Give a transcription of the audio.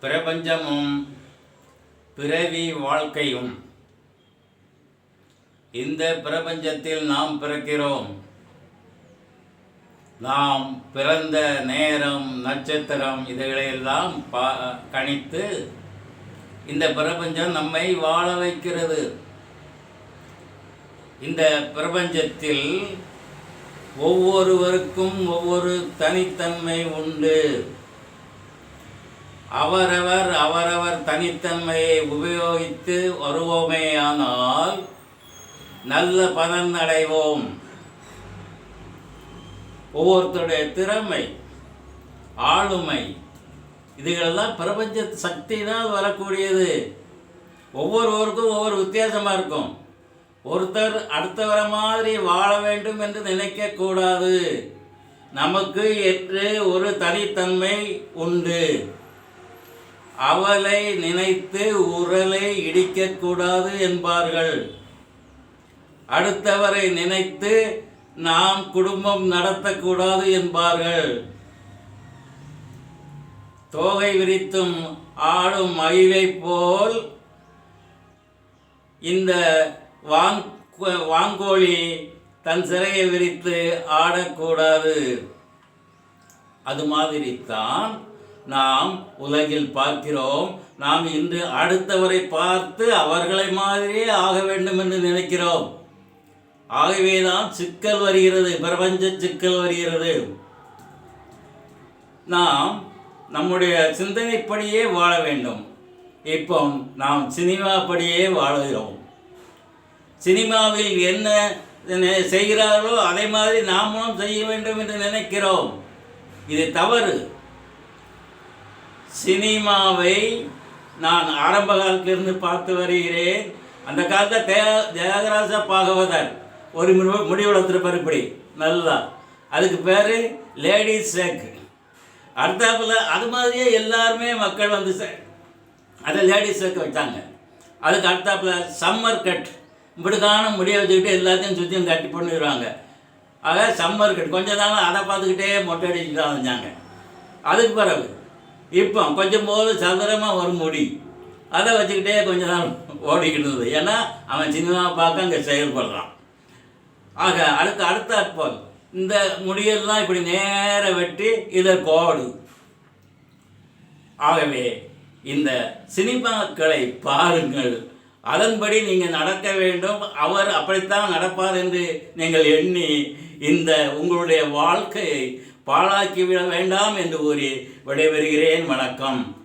பிரபஞ்சமும் பிறவி வாழ்க்கையும். இந்த பிரபஞ்சத்தில் நாம் பிறக்கிறோம். நாம் பிறந்த நேரம் நட்சத்திரம் இதுகளையெல்லாம் பா கணித்து இந்த பிரபஞ்சம் நம்மை வாழ வைக்கிறது. இந்த பிரபஞ்சத்தில் ஒவ்வொருவருக்கும் ஒவ்வொரு தனித்தன்மை உண்டு. அவரவர் அவரவர் தனித்தன்மையை உபயோகித்து வருவோமேயானால் நல்ல பலன் அடைவோம். ஒவ்வொருத்தருடைய திறமை ஆளுமை இதுகளெல்லாம் பிரபஞ்ச சக்தினால் வரக்கூடியது. ஒவ்வொருவருக்கும் ஒவ்வொரு வித்தியாசமாக இருக்கும். ஒருத்தர் அடுத்தவரை மாதிரி வாழ வேண்டும் என்று நினைக்கக்கூடாது நமக்கு என்று ஒரு தனித்தன்மை உண்டு. அவளை நினைத்து உரலை இடிக்கக்கூடாது என்பார்கள். அடுத்தவரை நினைத்து நாம் குடும்பம் நடத்தக்கூடாது என்பார்கள். தோகை விரித்தும் ஆடும் மயிலை போல் இந்த வாங் வாங்கோழி தன் சிறையை விரித்து ஆடக்கூடாது. அது மாதிரி தான் நாம் உலகில் பார்க்கிறோம். நாம் இன்று அடுத்தவரை பார்த்து அவர்களை மாதிரியே ஆக வேண்டும் என்று நினைக்கிறோம். ஆகவேதான் சிக்கல் வருகிறது பிரபஞ்ச சிக்கல் வருகிறது. நாம் நம்முடைய சிந்தனைப்படியே வாழ வேண்டும். இப்போ நாம் சினிமாப்படியே வாழுகிறோம். சினிமாவில் என்ன நெ- செய்கிறார்களோ அதே மாதிரி நாமளும் செய்ய வேண்டும் என்று நினைக்கிறோம். இது தவறு. சினிமாவை நான் ஆரம்ப காலத்திலிருந்து பார்த்து வருகிறேன். அந்த காலத்தில் தே தியாகராஜ பாகவதர் ஒரு முடி- முடி வளர்த்துருப்பார் இப்படி. நல்லா. அதுக்கு பேர் லேடிஸ் செக் அடுத்தாப்பில் அது மாதிரியே எல்லாருமே மக்கள் வந்து சே- அதை லேடிஸ் ஷேக் வச்சாங்க அதுக்கு அடுத்தாப்பில் சம்மர் கட். இப்படிக்கான முடிய வச்சுக்கிட்டு எல்லாத்தையும் சுற்றியும் கட்டி பண்ணிடுவாங்க ஆக சம்மர் கட். கொஞ்சம் நாள் அதை பார்த்துக்கிட்டே மொட்டை அடிச்சுட்டு தான் வந்தாங்க அதுக்கு பிறகு இப்போ கொஞ்சம் போது சதுரமாக ஒரு முடி. அதை வச்சுக்கிட்டே கொஞ்ச நாள் ஓடிக்கிட்டு இருந்தது. ஏன்னா அவன் சினிமாவை பார்க்க அங்கே செயல்படுறான். ஆக அடுத்த அடுத்த அற்பம் இந்த முடியெல்லாம் இப்படி நேர வெட்டி இதை கோடு. ஆகவே இந்த சினிமாக்களை பாருங்கள். அதன்படி நீங்கள் நடக்க வேண்டும். அவர் அப்படித்தான் நடப்பார் என்று நீங்கள் எண்ணி இந்த உங்களுடைய வாழ்க்கையை பாழாக்கி விட வேண்டாம் என்று கூறி விடைபெறுகிறேன். வணக்கம்.